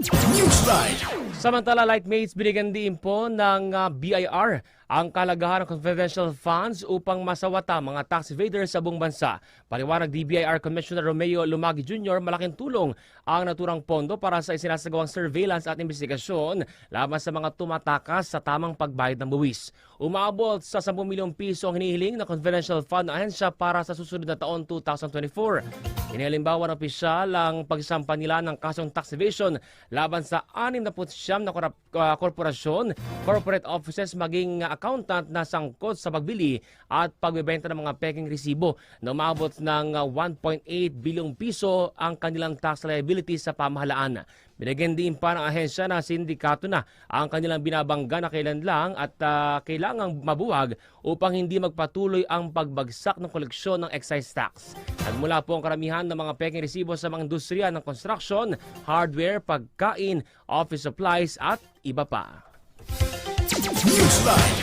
Newsline. Samantala, Lightmates, binigyan din po ng ah, BIR ang kalagahan ng confidential funds upang masawata mga tax evaders sa buong bansa. Paliwanag ni BIR Commissioner Romeo Lumagi Jr., malaking tulong ang naturang pondo para sa isinasagawang surveillance at investigasyon laban sa mga tumatakas sa tamang pagbayad ng buwis. Umabot sa 10 milyong piso ang hinihiling ng confidential fund ng ahensya para sa susunod na taon 2024. Inihalimbawa ng opisyal ang pagsampa nila ng kasong tax evasion laban sa 69 na korap- ah, korporasyon, corporate offices maging accountant na sangkot sa pagbili at pagbebenta ng mga peking resibo na umabot ng ah, 1.8 bilyong piso ang kanilang tax liability sa pamahalaan. Binigyan din pa ng ahensya na sindikato na ang kanilang binabangga na kailan lang at ah, kailangang mabuwag upang hindi magpatuloy ang pagbagsak ng koleksyon ng excise tax. Nagmula po ang karamihan ng mga peking resibo sa mga industriya ng construction, hardware, pagkain, office supplies at iba pa. Newsline.